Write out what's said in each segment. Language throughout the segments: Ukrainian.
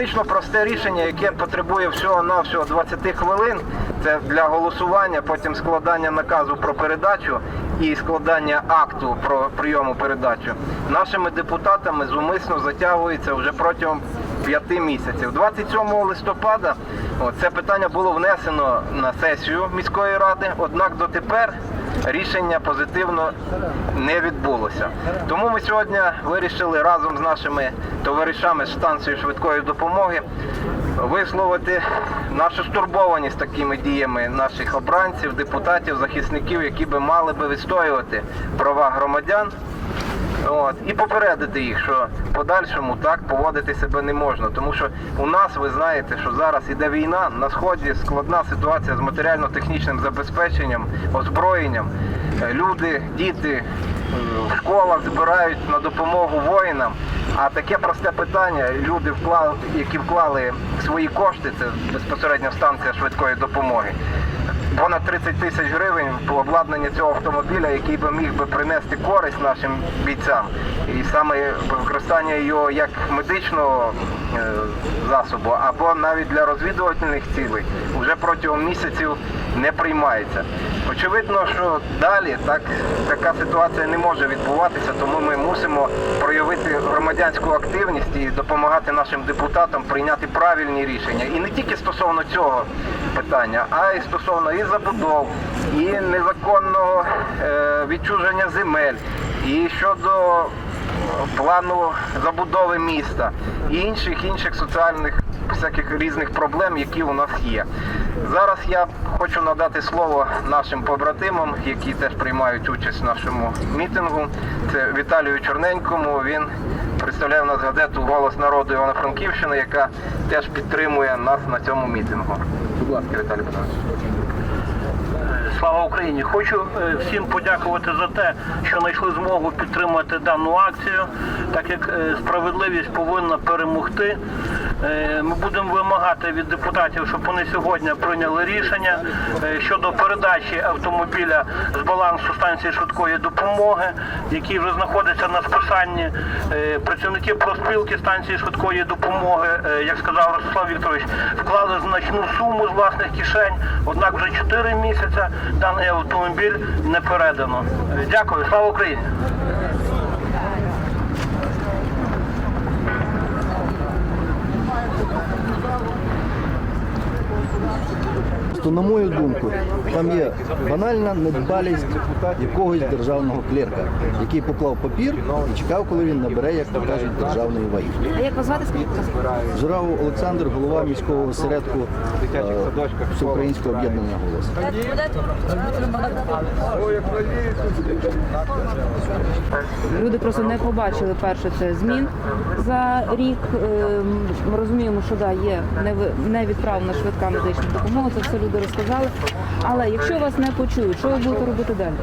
Фактично просте рішення, яке потребує всього-навсього 20 хвилин. Це для голосування, потім складання наказу про передачу і складання акту про прийому передачу. Нашими депутатами зумисно затягується вже протягом п'яти місяців. 27 листопада це питання було внесено на сесію міської ради, однак дотепер рішення позитивно не відбулося. Тому ми сьогодні вирішили разом з нашими товаришами з станції швидкої допомоги висловити нашу стурбованість такими діями наших обранців, депутатів, захисників, які би мали би відстоювати права громадян. От, і попередити їх, що подальшому так поводити себе не можна. Тому що у нас, ви знаєте, що зараз іде війна, на сході складна ситуація з матеріально-технічним забезпеченням, озброєнням. Е, Люди, діти е, в школах збирають на допомогу воїнам. А таке просте питання, люди які вклали свої кошти, це безпосередньо станція швидкої допомоги понад 30 тисяч гривень по обладнанню цього автомобіля, який би міг би принести користь нашим бійцям. І саме використання його як медичного е, засобу, або навіть для розвідувальних цілей, вже протягом місяців не приймається. Очевидно, що далі так, така ситуація не може відбуватися, тому ми мусимо проявити громадянську активність і допомагати нашим депутатам прийняти правильні рішення. І не тільки стосовно цього питання, а й стосовно і забудов, і незаконного е, відчуження земель, і щодо плану забудови міста і інших інших соціальних всяких різних проблем, які у нас є. Зараз я хочу надати слово нашим побратимам, які теж приймають участь в нашому мітингу. Це Віталію Чорненькому. Він представляє у нас газету Голос народу Івано-Франківщини, яка теж підтримує нас на цьому мітингу. Будь ласка, Віталій Петрович. Слава Україні! Хочу е, всім подякувати за те, що знайшли змогу підтримати дану акцію, так як е, справедливість повинна перемогти. Е, Ми будемо вимагати від депутатів, щоб вони сьогодні прийняли рішення щодо передачі автомобіля з балансу станції швидкої допомоги, який вже знаходиться на списанні. Працівники профспілки станції швидкої допомоги, як сказав Ростислав Вікторович, вклали значну суму з власних кишень. Однак вже 4 місяці даний автомобіль не передано. Дякую, слава Україні! То, на мою думку, там є банальна недбалість якогось державного клерка, який поклав папір і чекав, коли він набере, як то кажуть, державної ваги. А як вас звати? Журав Олександр, голова міського осередку е, Всеукраїнського об'єднання голос. Люди просто не побачили перше це змін за рік. Ем, Ми розуміємо, що да, є невідправлена швидка медична допомога, це все люди розказали. Але якщо вас не почують, що ви будете робити далі?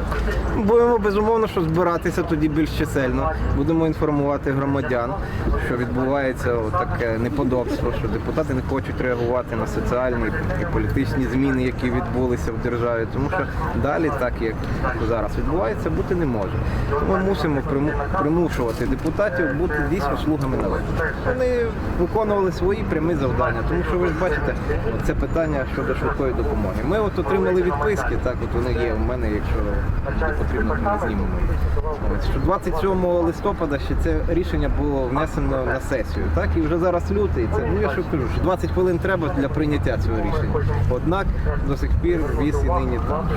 Будемо безумовно, що збиратися тоді більш чисельно. Будемо інформувати громадян, що відбувається таке неподобство, що депутати не хочуть реагувати на соціальні і політичні зміни, які відбулися в державі. Тому що далі, так як зараз відбувається, бути не може. Ми мусимо примушувати депутатів бути дійсно слугами народу. Вони виконували свої прямі завдання, тому що ви ж бачите, це питання щодо швидкої допомоги. Ми от отримали відписки, так от вони є у мене, якщо потрібно, ми знімемо. Що 27 листопада ще це рішення було внесено на сесію. Так і вже зараз лютий. Це ну я що кажу, що 20 хвилин треба для прийняття цього рішення. Однак до сих пір віз і нині там.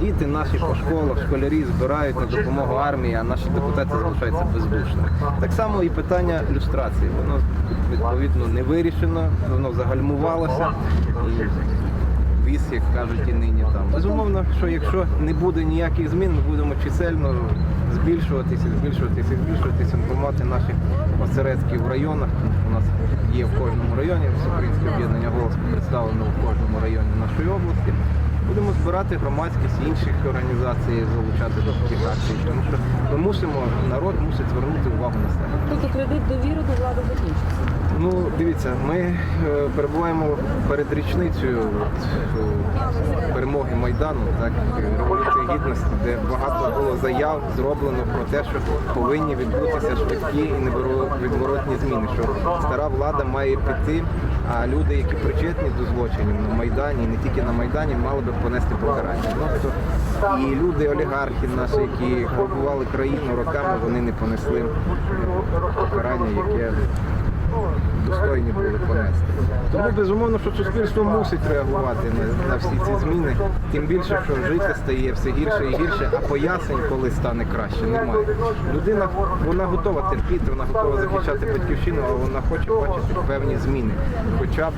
Діти наші по школах, школярі збирають на допомогу армії, а наші депутати залишаються бездушними. Так само і питання люстрації. Воно відповідно не вирішено, воно загальмувалося. Віз, як кажуть, і нині там. Безумовно, що якщо не буде ніяких змін, ми будемо чисельно збільшуватися, збільшуватися, збільшуватися, інформувати наших осередків в районах. У нас є в кожному районі, всеукраїнське об'єднання голос представлено в кожному районі нашої області. Будемо збирати громадськість інших організацій, залучати до таких акцій, тому що ми мусимо, народ мусить звернути увагу на себе. Тобто кредит довіри до влади закінчиться. Ну, дивіться, ми е, перебуваємо перед річницею от, е, перемоги Майдану, так, Революції Гідності, де багато було заяв зроблено про те, що повинні відбутися швидкі і невідворотні зміни, що стара влада має піти, а люди, які причетні до злочинів на Майдані, не тільки на Майдані, мали би понести покарання. Тобто і люди, олігархи наші, які грабували країну роками, вони не понесли покарання, яке достойні були понести. Тому безумовно, що суспільство мусить реагувати на, на всі ці зміни. Тим більше, що жити стає все гірше і гірше, а пояснень, коли стане краще, немає. Людина вона готова терпіти, вона готова захищати батьківщину, але вона хоче бачити певні зміни. Хоча б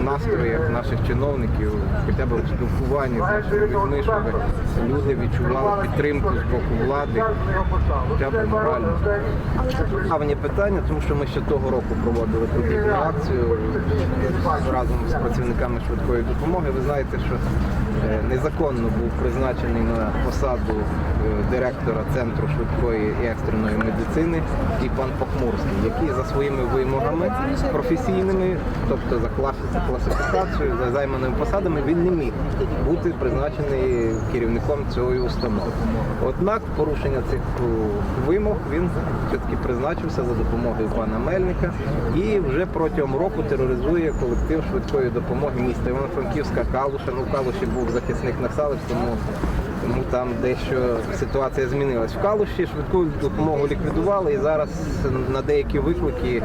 в настроях наших чиновників, хоча б в спілкуванні з нашими людьми, щоб люди відчували підтримку з боку влади, хоча б морально. Давнє питання, тому що ми ще того року проводили подібну акцію разом з працівниками швидкої допомоги. Ви знаєте, що незаконно був призначений на посаду е, директора центру швидкої і екстреної медицини і пан Похмурський, який за своїми вимогами професійними, тобто за класифікацією, за займаними посадами, він не міг бути призначений керівником цієї установи. Однак, порушення цих вимог він все-таки призначився за допомогою пана Мельника і вже протягом року тероризує колектив швидкої допомоги міста Івано-Франківська Калуша. Ну, Калуші був захисник насалич, тому тому там дещо ситуація змінилась. В Калуші швидку допомогу ліквідували і зараз на деякі виклики е,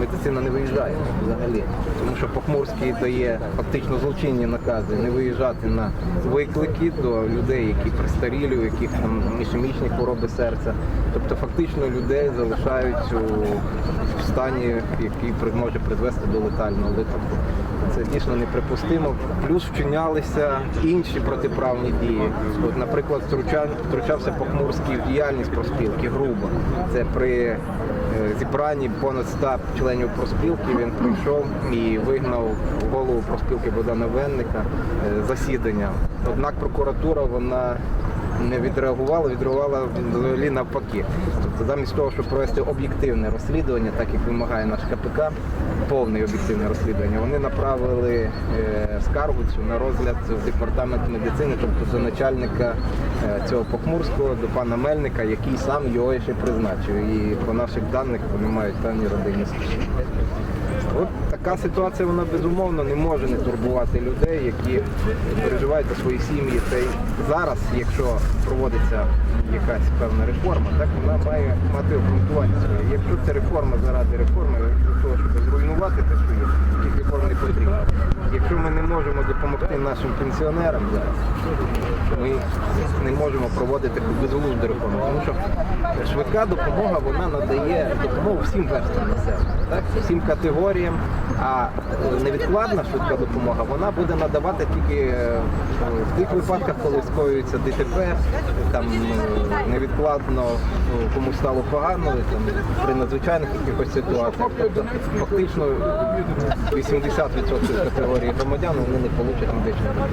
медицина не виїжджає взагалі. Тому що Похмурський дає фактично злочинні накази не виїжджати на виклики до людей, які пристарілі, у яких там ішемічні хвороби серця. Тобто фактично людей залишають у стані, який може призвести до летального випадку. Це дійсно неприпустимо. Плюс вчинялися інші протиправні дії. От, наприклад, втручався Похмурський в діяльність проспілки грубо. Це при е, зібранні понад 100 членів проспілки він прийшов і вигнав голову проспілки Богдана Венника е, засідання. Однак прокуратура вона не відреагувала, відреагувала взагалі навпаки. Тобто замість того, щоб провести об'єктивне розслідування, так як вимагає наш КПК, повне об'єктивне розслідування, вони направили е, скаргу цю на розгляд в департамент медицини, тобто до начальника е, цього Похмурського, до пана Мельника, який сам його ще призначив. І по наших даних вони мають певні родинні стосунки. Така ситуація, вона безумовно не може не турбувати людей, які переживають за свої сім'ї. Та й зараз, якщо проводиться якась певна реформа, так вона має мати обґрунтування своє. Якщо це реформа заради реформи, для того, щоб зруйнувати те, що є, таких не потрібно. Якщо ми не можемо допомогти нашим пенсіонерам ми не можемо проводити безглузду реформу. Тому що швидка допомога вона надає допомогу всім верствам населення, всім категоріям. А е, невідкладна швидка допомога вона буде надавати тільки е, в тих випадках, коли скоюється ДТП, там е, невідкладно комусь стало погано, там, при надзвичайних якихось ситуаціях. Тобто фактично 80% категорії громадян вони не получать медичну допомогу.